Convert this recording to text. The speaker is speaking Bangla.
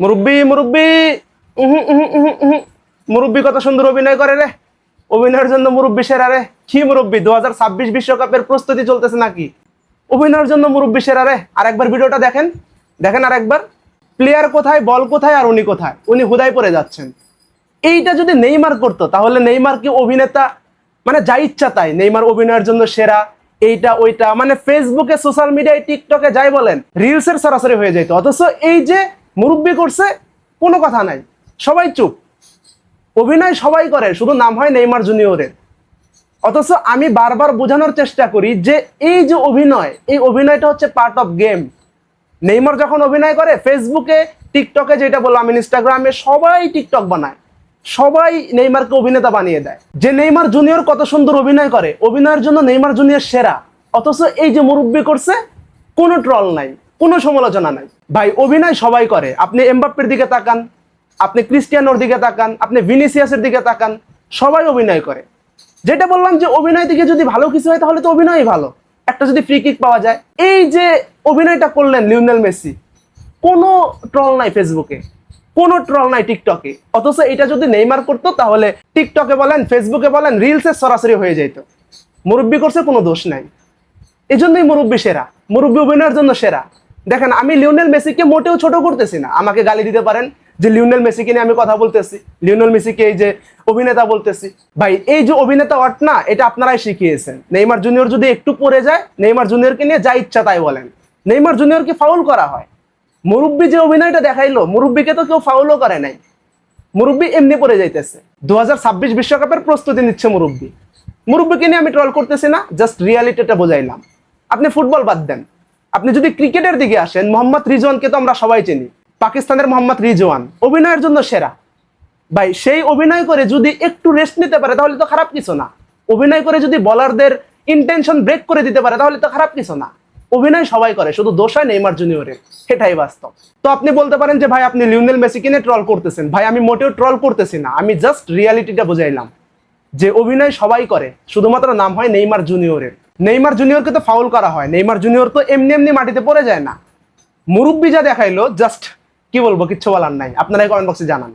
মুরব্বি মুরব্বি। মুরব্বি কত সুন্দর অভিনয় করে রে। অভিনয়ের জন্য মুরব্বি সেরা রে। কি মুরব্বি? দু হাজার ছাব্বিশ বিশ্বকাপের প্রস্তুতি চলতেছে নাকি? অভিনয়ের জন্য মুরব্বি সেরা রে। আরেকবার ভিডিওটা দেখেন। দেখেন আরেকবার। প্লেয়ার কোথায়, বল কোথায় আর উনি কোথায়? উনি হুদায় পড়ে যাচ্ছেন। এইটা যদি নেইমার করতো, তাহলে নেইমার কি অভিনেতা? মানে যা ইচ্ছা তাই। নেইমার অভিনয়ের জন্য সেরা, এইটা, ওইটা। মানে ফেসবুকে সোশ্যাল মিডিয়ায় টিকটকে যাই বলেন রিলসের সরাসরি হয়ে যেত অথচ এই যে মুরব্বি করছে, কোনো কথা নাই। সবাই চুপ। অভিনয় সবাই করে, শুধু নাম হয় নেইমার জুনিয়রের। অথচ আমি বারবার বোঝানোর চেষ্টা করি যে এই যে অভিনয়, এই অভিনয়টা হচ্ছে পার্ট অফ গেম নেইমার যখন অভিনয় করে ফেসবুকে টিকটকে যেটা বললাম ইনস্টাগ্রামে সবাই টিকটক বানায়। সবাই নেইমারকে অভিনেতা বানিয়ে দেয়। যে নেইমার জুনিয়র কত সুন্দর অভিনয় করে, অভিনয়ের জন্য নেইমার জুনিয়র সেরা। অথচ এই যে মুরব্বী করছে, কোনো ট্রল নাই। কোনো সমালোচনা নাই। ভাই, অভিনয় সবাই করে। আপনি এমবাপ্পের দিকে তাকান, আপনি ক্রিস্টিয়ানোর দিকে তাকান, আপনি ভিনিসিয়াসের দিকে তাকান, সবাই অভিনয় করে। যেটা বললাম যে অভিনয় থেকে যদি ভালো কিছু হয়, তাহলে তো অভিনয়ই ভালো। একটা যদি ফ্রি কিক পাওয়া যায়, এই যে অভিনয়টা করলেন লিওনেল মেসি, কোনো ট্রল নাই ফেসবুকে কোনো ট্রল নাই টিকটকে অথচ এটা যদি নেইমার করতো, তাহলে টিকটকে বলেন ফেসবুকে বলেন রিলসে সরাসরি হয়ে যেত। মুরব্বী করছে কোনো দোষ নাই। এই জন্যই মুরব্বি সেরা। মুরব্বী অভিনয়ের জন্য সেরা। দেখেন, আমি লিওনেল মেসিকে মোটেও ছোট করতেছি না। আমাকে গালি দিতে পারেন যে লিওনেল মেসিকে নিয়ে আমি কথা বলতেছি, লিওনেল মেসিকে এই যে অভিনেতা বলতেছি। ভাই, এই যে অভিনেতা অট না, এটা আপনারাই শিখিয়েছেন। নেইমার জুনিয়র যদি একটু পড়ে যায়, নেইমার জুনিয়রকে নিয়ে যা ইচ্ছা তাই বলেন। নেইমার জুনিয়রকে ফাউল করা হয়। মুরব্বি যে অভিনয়টা দেখাইলো, মুরব্বিকে তো কেউ ফাউলও করে নাই। মুরব্বি এমনি পড়ে যাইতেছে। দু বিশ্বকাপের প্রস্তুতি নিচ্ছে মুরব্বি। মুরব্বিকে নিয়ে আমি ট্রল করতেছি না জাস্ট রিয়ালিটিটা বোঝাইলাম। আপনি ফুটবল বাদ দেন। আপনি যদি ক্রিকেটের দিকে আসেন, মোহাম্মদ রিজওয়ানকে তো আমরা সবাই চিনি। পাকিস্তানের মোহাম্মদ রিজওয়ান, অভিনয়ের জন্য সেরা। ভাই, সেই অভিনয় করে যদি একটু রেস্ট নিতে পারে, তাহলে তো খারাপ কিছু না। অভিনয় করে যদি বলারদের ইন্টেনশন ব্রেক করে দিতে পারে, তাহলে তো খারাপ কিছু না। অভিনয় সবাই করে, শুধু দোষ হয় নেইমার জুনিয়রের সেটাই বাস্তব। তো আপনি বলতে পারেন যে, ভাই, আপনি লিওনেল মেসি কিনে ট্রল করতেছেন। ভাই, আমি মোটেও ট্রল করতেছি না। আমি জাস্ট রিয়ালিটিটা বুঝাইলাম। যে অভিনয় সবাই করে, শুধুমাত্র নাম হয় নেইমার জুনিয়রের নেইমার জুনিয়রকে তো ফাউল করা হয়, নেইমার জুনিয়র তো এমনি এমনি মাটিতে পড়ে যায় না। মুরব্বী যা দেখাইলো জাস্ট কি বলব, কিচ্ছু বলার নাই। আপনারা কমেন্ট বক্সে জানান।